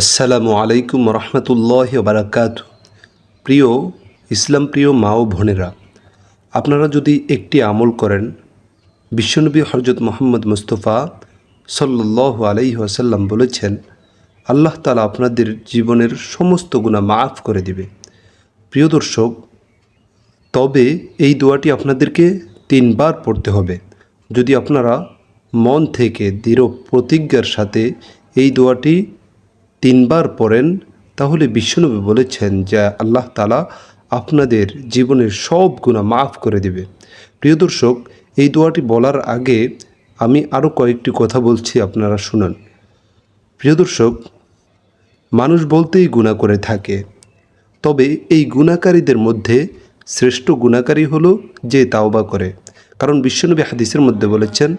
আসসালামু আলাইকুম রহমতুল্লাহ বারাকাত প্রিয় ইসলাম প্রিয় মা ও বোনেরা, আপনারা যদি একটি আমল করেন, বিশ্বনবী হরজত মোহাম্মদ মুস্তফা সাল্লাহ আলাইহি আসাল্লাম বলেছেন, আল্লাহ তালা আপনাদের জীবনের সমস্ত গুণা মাফ করে দিবে। প্রিয় দর্শক, তবে এই দোয়াটি আপনাদেরকে তিনবার পড়তে হবে। যদি আপনারা মন থেকে দৃঢ় প্রতিজ্ঞার সাথে এই দোয়াটি তিনবার পড়েন, তাহলে বিশ্বনবী বলেছেন যে আল্লাহ তালা আপনাদের জীবনের সব গুণা মাফ করে দেবে। প্রিয় দর্শক, এই দোয়াটি বলার আগে আমি আরও কয়েকটি কথা বলছি, আপনারা শুনুন। প্রিয় দর্শক, মানুষ বলতেই গুণা করে থাকে। তবে এই গুণাকারীদের মধ্যে শ্রেষ্ঠ গুণাকারী হলো যে তাওবা করে। কারণ বিশ্বনবী হাদিসের মধ্যে বলেছেন,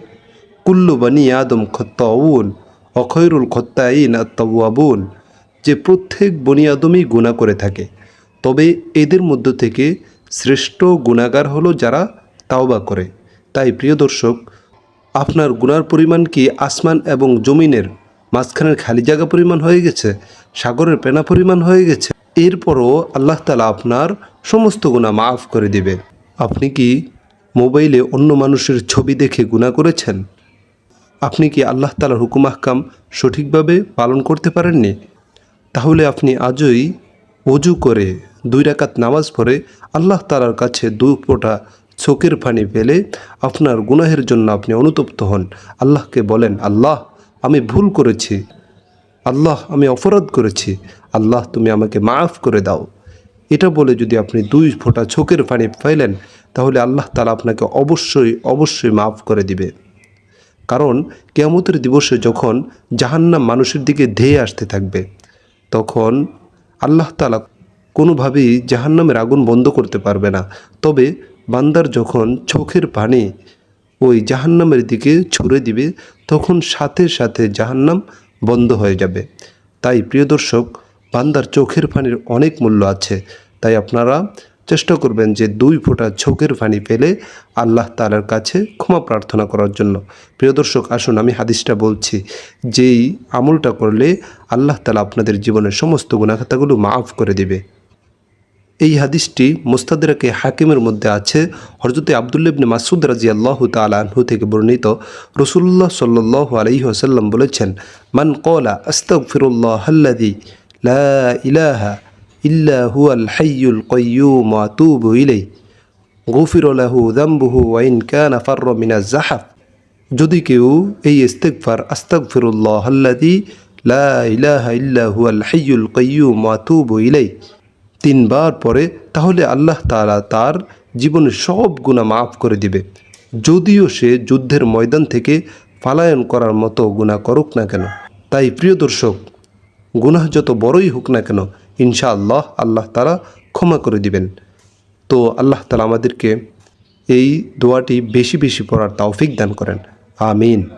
কুল্লু বানি আদম খত্তাউন। অখয়রুল খত্তাইন আত্তাবুয়াবুন যে প্রত্যেক বনি আদমই গুণা করে থাকে। তবে এদের মধ্য থেকে শ্রেষ্ঠ গুণাগার হলো যারা তাওবা করে। তাই প্রিয় দর্শক, আপনার গুনার পরিমাণ কি আসমান এবং জমিনের মাঝখানের খালি জায়গা পরিমাণ হয়ে গেছে? সাগরের পেনা পরিমাণ হয়ে গেছে? এরপরও আল্লাহ তালা আপনার সমস্ত গুণা মাফ করে দিবে। আপনি কি মোবাইলে অন্য মানুষের ছবি দেখে গুণা করেছেন? আপনি কি আল্লাহ তালার হুকুম আহকাম সঠিকভাবে পালন করতে পারেননি? তাহলে আপনি আজই অজু করে দুই রাকাত নামাজ পড়ে আল্লাহ তালার কাছে দু ফোঁটা চোখের পানি ফেলে আপনার গুনাহের জন্য আপনি অনুতপ্ত হন। আল্লাহকে বলেন, আল্লাহ, আমি ভুল করেছি। আল্লাহ, আমি অপরাধ করেছি। আল্লাহ, তুমি আমাকে মাফ করে দাও। এটা বলে যদি আপনি দুই ফোঁটা চোখের পানি ফেলেন, তাহলে আল্লাহ তালা আপনাকে অবশ্যই অবশ্যই মাফ করে দিবে। কারণ কেয়ামতের দিবসে যখন জাহান্নাম মানুষের দিকে ধেয়ে আসতে থাকবে, তখন আল্লাহ তালা কোনোভাবেই জাহান্নামের আগুন বন্ধ করতে পারবে না। তবে বান্দার যখন চোখের পানি ওই জাহান্নামের দিকে ছুড়ে দিবে, তখন সাথে সাথে জাহান্নাম বন্ধ হয়ে যাবে। তাই প্রিয় দর্শক, বান্দার চোখের পানির অনেক মূল্য আছে। তাই আপনারা চেষ্টা করবেন যে দুই ফোঁটা চোখের পানি পেলে আল্লাহ তালার কাছে ক্ষমা প্রার্থনা করার জন্য। প্রিয় দর্শক, আসুন আমি হাদিসটা বলছি। যেই আমলটা করলে আল্লাহ তালা আপনাদের জীবনের সমস্ত গুণাখাতাগুলো মাফ করে দিবে। এই হাদিসটি মুস্তাদরাকে হাকিমের মধ্যে আছে। হরজতে আবদুল্লিবনে মাসুদ রাজি আল্লাহ তালাহু থেকে বর্ণিত। রসুল্লাহ সাল্লাহ আলহি আসাল্লাম বলেছেন, মান কলা আস্তক ফিরুল্লাহ হাল্লাদি লা ইলাহা ইল্লা হুয়াল হাইয়ুল কয়্যুম আতুবু ইলাই গফির লাহু দাম্বুহু ওয়াইন কানা ফার্র মিনা জাহাফ। যদি কেউ এই ইস্তেকফার আস্তাক ফিরুল্লাহ হাল্লাদি লা ইলাহা ইল্লা হুয়াল হাইয়ুল কয়্যুম আতুবু ইলাই তিনবার পরে তাহলে আল্লাহ তাআলা তার জীবনের সব গুণা মাফ করে দিবে। যদিও সে যুদ্ধের ময়দান থেকে পালায়ন করার মতো গুণা করুক না কেন। তাই প্রিয় দর্শক, গুনাহ যত বড়ই হোক না কেন ইনশাআল্লাহ আল্লাহ তালা ক্ষমা করে দিবেন। তো আল্লাহ তালা আমাদেরকে এই দোয়াটি বেশি বেশি পড়ার তাওফিক দান করেন। আমিন।